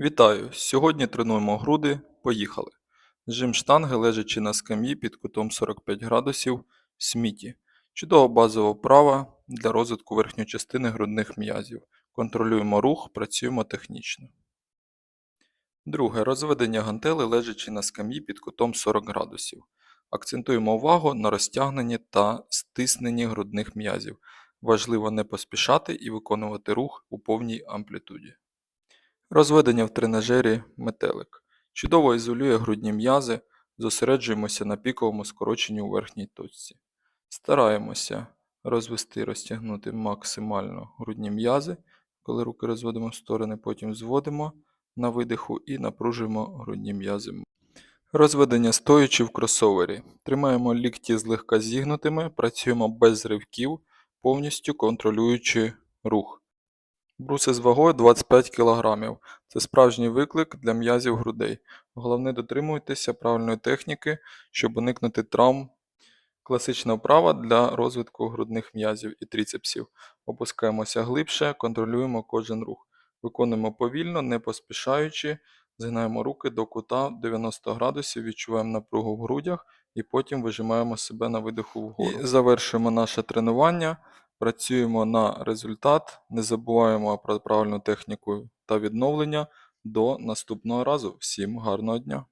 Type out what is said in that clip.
Вітаю! Сьогодні тренуємо груди. Поїхали. Жим штанги лежачи на скам'ї під кутом 45 градусів сміті. Чудова базова вправа для розвитку верхньої частини грудних м'язів. Контролюємо рух, працюємо технічно. Друге. Розведення гантели лежачи на скам'ї під кутом 40 градусів. Акцентуємо увагу на розтягненні та стисненні грудних м'язів. Важливо не поспішати і виконувати рух у повній амплітуді. Розведення в тренажері метелик. Чудово ізолює грудні м'язи, зосереджуємося на піковому скороченні у верхній точці. Стараємося розвести розтягнути максимально грудні м'язи, коли руки розводимо в сторони, потім зводимо на видиху і напружуємо грудні м'язи. Розведення стоячи в кросовері. Тримаємо лікті злегка зігнутими, працюємо без ривків, повністю контролюючи рух. Бруси з вагою 25 кг. Це справжній виклик для м'язів грудей. Головне дотримуйтеся правильної техніки, щоб уникнути травм. Класична вправа для розвитку грудних м'язів і тріцепсів. Опускаємося глибше, контролюємо кожен рух. Виконуємо повільно, не поспішаючи, згинаємо руки до кута 90 градусів, відчуваємо напругу в грудях і потім вижимаємо себе на видиху вгору. І завершуємо наше тренування. Працюємо на результат, не забуваємо про правильну техніку та відновлення. До наступного разу. Всім гарного дня!